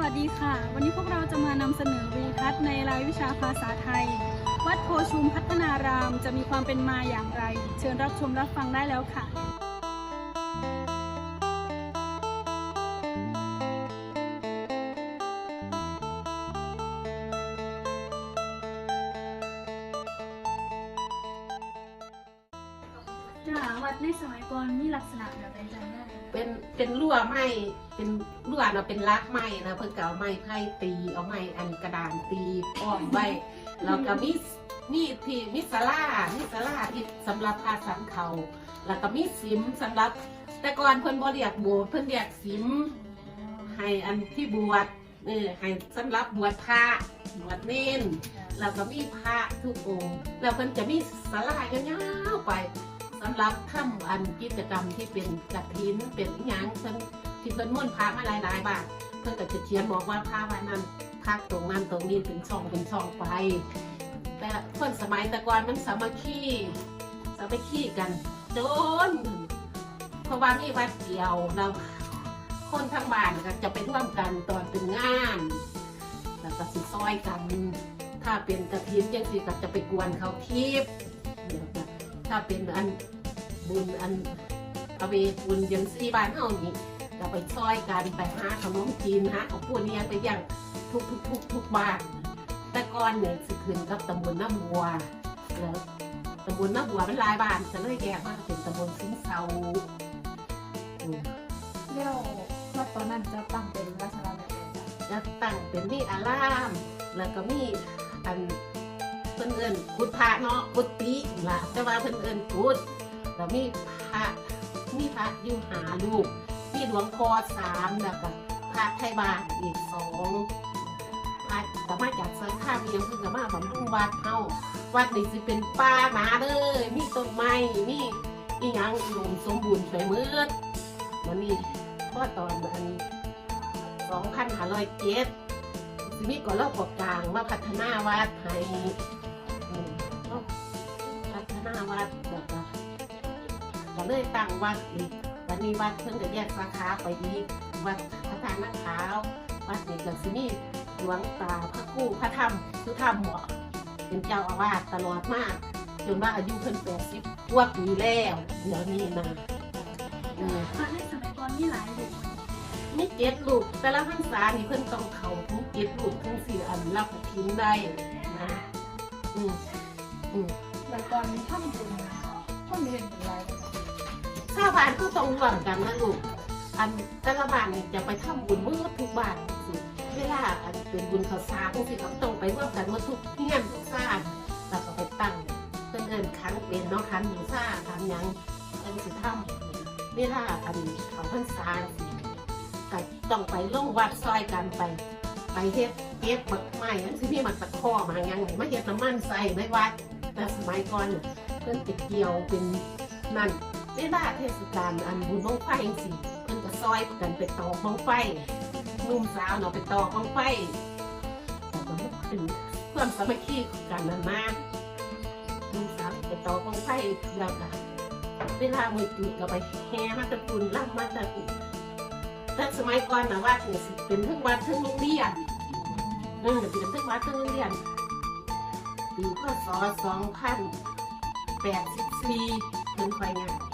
วัสดีค่ะ วันนี้พวกเราจะมานำเสนอวีทัศน์ในรายวิชาภาษาไทย วัดโพชุมพัฒนารามจะมีความเป็นมาอย่างไร เชิญรับชมรับฟังได้แล้วค่ะ วัดในสมัยก่อนมีลักษณะแบบใดจำได้เป็นเป็นรั่วไม้เป็นรั่วเนาะเป็นลักไม้นะเพิ่นก็เอาไม้ไผ่ตีเอาไม้อันกระดานตีอ้อมไว้แล้วก็มีมีที่มีศาลามีศาลาที่สำหรับพาสันเขาแล้วก็มีสิมสำหรับ แต่ก่อนเพิ่นบ่เรียกโบสถ์เพิ่นเรียกสิมให้อันที่บวชเออให้สำหรับบวชพระบวชเน้นแล้วก็มีพระทุกองค์แล้วเพิ่นจะมีศาลายาวๆไป สำหรับทำอันกิจกรรมที่เป็นกฐินเป็นอิหยังเพิ่นที่เพิ่นม่วนพระมาหลายๆบาทเพิ่นก็จะเขียนบอกว่าพระวันนั้นพระตรงนั้นตรงนี้เป็นช่องเป็นช่องไป แต่คนสมัยแต่ก่อนมันสามัคคีสามัคคีกันโดนเพราะว่ามีวัดเดียวแล้วคนทั้งบ้านก็จะไปร่วมกันตอนเป็นงาน แล้วก็สิซอยกัน ถ้าเป็นกระถินยังสิก็จะไปกวนเขาทิพย์ถ้าเป็นอัน บุญอันเอาไปบุญยังสี่บ้านเฮานี่ก็ไปซอยกันไปหาขนมจีนหาของพวกนี้ไปอย่างทุกทุกทุกทุกบ้านแต่ก่อนเนี่ยสิขึ้นกับตำบลน้ำบัวแล้วตำบลน้ำบัวเป็นลายบ้านจะเลยแยกว่าเป็นตำบลซุ้มเซาเรียวว่าตอนนั้นจะตั้งเป็นลักษณะแบบไหนจะจะตั้งเป็นมีอาราม แล้วก็มีอันเพิ่นเอิ้นพุทธะเนาะพุทธิล่ะแต่ว่าเพิ่นเอิ้นพุทธ แล้วมีพระมีพระอยู่หาลูก มีหลวงพ่อสามแล้วก็พระไทยบ้าทอีกสองพระแต่มาจากสังฆาเอียงเพิ่นก็มาบำรุงวัดเฮาวัดนี่สิเป็นป่าหนาเลย มีต้นไม้มีอีหยังอุดมสมบูรณ์ไปหมืดมันนี่พราะตอนอัน2,507สิมีก่อนเราปกกลางมาพัฒนาวัดให้พัฒนาวัดแบบ เลยตั้งวัดอีกวันนี้วัดเพิ่งจะแยกสาขาไปอีกวัดพระทานนักขาววัดนี้ก็สิมีหลวงตาพระคู่พระธรรมคือธรรมหมอเป็นเจ้าอาวาสตลอดมาก จนว่าอายุเพิ่นแปดสิบกว่าปีแล้วเดี๋ยวนี้นะอืมพระในสมัยก่อนมีหลายรูปมีเจ็ดลูกแต่ละพรรษานี่เพิ่นต้องเขาถึงเจ็ดลูกถึงสี่อันรับทิ้งได้นะอืมอืมแต่ตอนทำบุญคนเห็นเป็นไร ชาวบ้านก็ต้องร่วมกันนะลูกอันแต่ละบ้านนี่จะไปทำบุญเมื่อทุกบ้านสิเวลาอันเป็นบุญข้าวสารสิเขาต้องไปร่วมกันเมื่อทุกเที่ยงทุกซ่านแล้วก็ไปตั้งเพิ่นเอินคันเป็นเนาะคันหมูซ่าคันหยังเพิ่นสิทำเวลาอันเขาพรรษาสิก็ต้องไปลงวัดซอยกันไป ไปเฮ็ดเฮ็ดบักไม้อันที่มีมันตะข้อมาหยังนี่มาเฮ็ดน้ำมันใส่ในวัดแต่สมัยก่อนน่ะเพิ่นจะเกี่ยวเป็นนั่น เวลาเทศกาลอันบุญบังไฟจังซี่เพิ่นก็ซอยกันไปตอกบังไฟนุ่มสาวเนาะไปตอกบังไฟแต่ก็มันเป็นความสามัคคีของกันนั่นมากนุ่มสาวไปตอกบังไฟแล้วก็เวลามือจุดก็ไปแห่มาตะกุนล่ำมาตะกุนแต่สมัยก่อนนะวัดเนี่ยสิเป็นทั้งวัดทั้งโรงเรียนเออเป็นทั้งวัดทั้งโรงเรียนปีพศสองพันแปดสิบสี่เพิ่นคอยงาน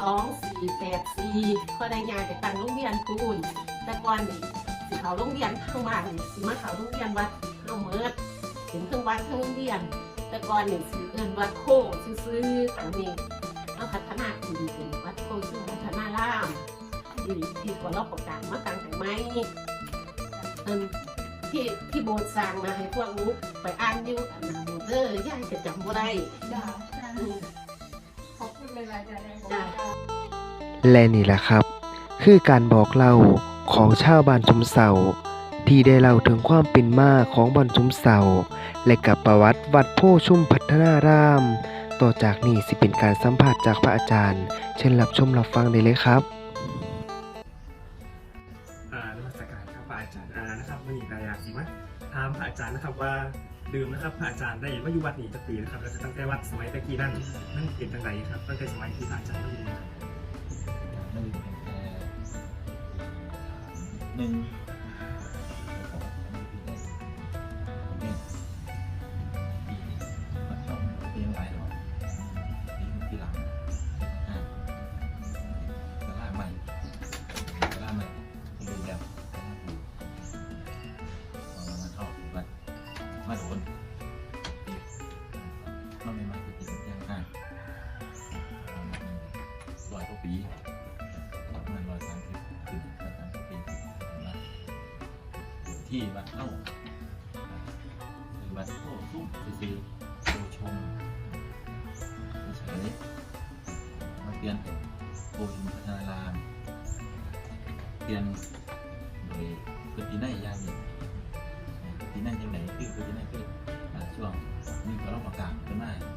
สองสี่แปดสี่ก็ได้งานจากต่างโรงเรียนปูนแต่ก่อนนี่สิเขาโรงเรียนข้างบ้านนี่สิมาเขาโรงเรียนวัดเฮาเมิดถึงเครื่องวัดเครื่องโรงเรียน แต่ก่อนนี่สิเอิ้นวัดโคซื้อๆอันนี้เราพัฒนาขึ้นเป็นวัดโคชื่อพัฒนาล่ามที่ที่กว่าเราประกาศมาตั้งแต่ไม่เอิ้นที่ที่โบสถ์สั่งมาให้พวกลูกไปอ่านอยู่อันนั้นโบสถ์เด้อย่ายจะจำบ่ได้ และนี่แหละครับ คือการบอกเล่าของชาวบ้านชุมเสาที่ได้เล่าถึงความเป็นมาของบ้านชุมเสาและกับประวัติวัดโพชุ่มพัฒนาราม ต่อจากนี้สิเป็นการสัมผัสจากพระอาจารย์ เชิญรับชมรับฟังได้เลยครับอ่านมัสการครับพระอาจารย์อานะครับวันนี้กายาสิมาถามพระอาจารย์นะครับว่า ดิมนะครับพระอาจารย์ได้มาอยู่วัดนี้ตะปีนะครับแล้วก็ตั้งแต่วัดสมัยตะกี้นั่นนั่นเป็นจังไรครับตั้งแต่สมัยที่พระอาจารย์มาอยู่นะครับหนึ่ง ที่วัดเอ้าหรือวัดโพชุ่มซื่อโพชมเฉยมาเปลี่ยนเป็นโพชุมพัฒนารามเปลี่ยนโดยพฤตินัยยางหนึ่งพฤตินัยย่างไหนคือพฤตินัยคือช่วงนี้ก็เราประกาศขึ้นมาเ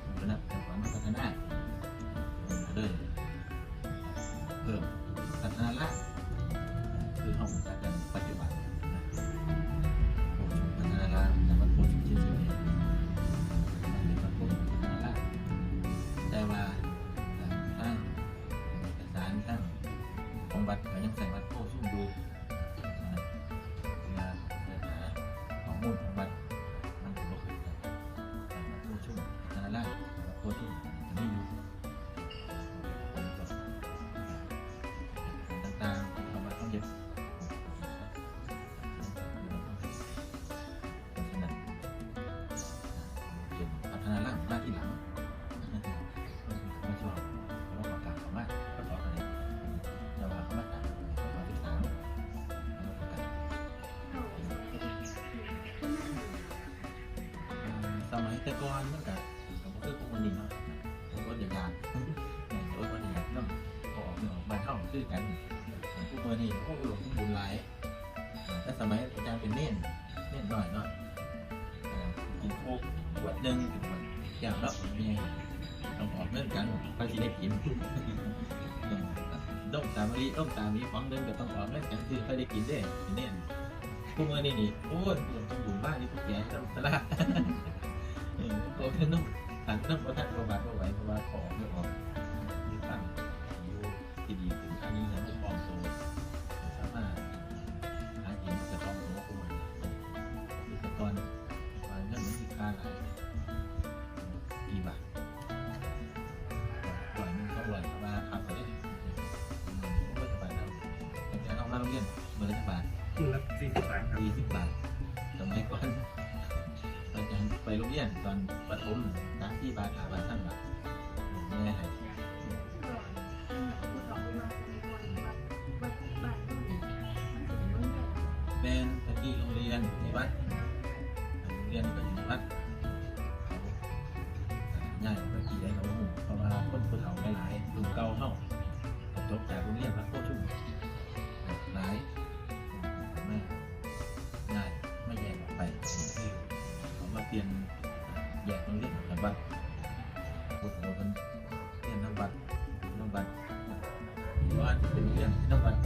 แต่ก่อนมันก็ก็บ่คือพวกมันนี่เนาะผมก็อย่างยากเนี่ยโอ้ยก็อย่างยากน้ำก็ออกเนื้อบ้านเท่าคือกันพวกมันนี่พวกหลวงบุญหลายแต่สมัยอาจารย์เป็นเน่นเน่นหน่อยเนาะกินโคกขวดหนึ่งกินขวดแก้วแล้วมีต้องออกเงินกันก็สิได้กินต้มตามมะลิต้มตามนี้ของเดิมก็ต้องออกแล้วกันคือค่อยได้กินได้กินเน่นพวกมือนี่นี่โอ้ยต้องอยู่บ้านนี่พวกแก่ต้องตลา ดเออโอ้ยน้ำหันน้ำประทัดประวัติประไหวเพระว่าของไม่ออกมีตั้งอยู่ที่ดีถึงอันนี้นะพวกปลอมตัวสามารถหากินจะต้องตัวคนมีแต่ตอนวันนั้นมันมีค่าหลายกี่บาทปล่อยมันก็ปล่อยมาขับไปเลยรัฐบาลครับตั้งแต่เรามาโรงเรียนเมื่อรัฐบาลคืนละสี่สิบบาทสี่สิบบาทสมัยก่อน ไปโรงเรียนตอนประถมสามที่บาทาบาท่านบาแม่ให้เป็นตะกี้โรงเรียนในวัดโรงเรียนก็อยู่วัดง่ายกว่าที่ได้เราหมู่เพราะว่าคนผู้เฒ่าหลายๆรุ่นเก่าเฮาจบจากโรงเรียนวัดโคชุ่มหลาย ลี่ยนแยกตรงเรื่องของบัตรพูดถึงว่อเป็นนน้ำบัตรน้ำบัตรว่าเป็นเรื่องน้ำบัตร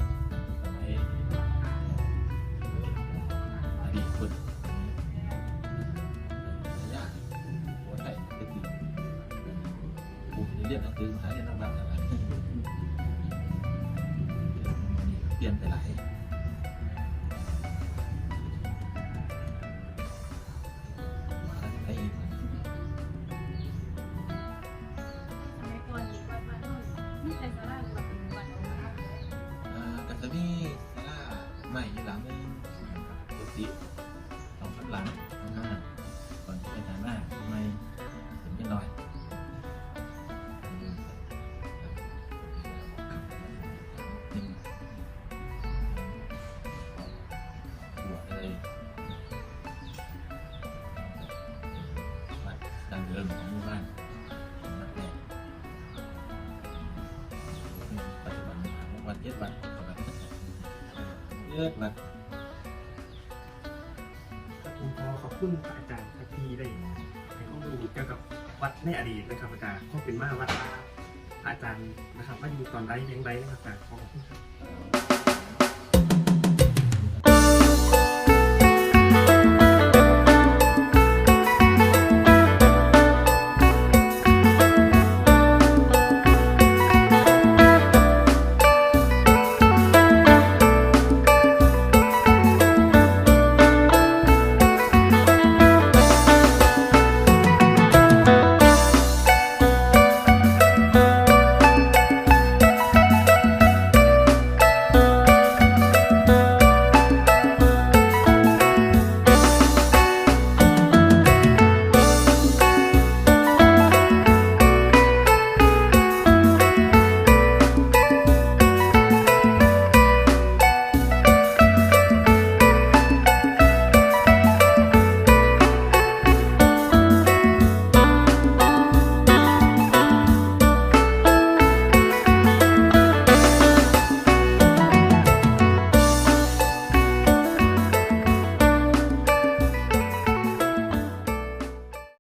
เลือดวัดครับผมขอขอบคุณอาจารย์ครับที่ได้ให้ข้อมูลเกี่ยวกับวัดในอดีตนะครับอาจารย์ข้อเป็นมาวัดพระอาจารย์นะครับว่าอยู่ตอนไรยังไรนะครับอาจารย์ขอบคุณครับ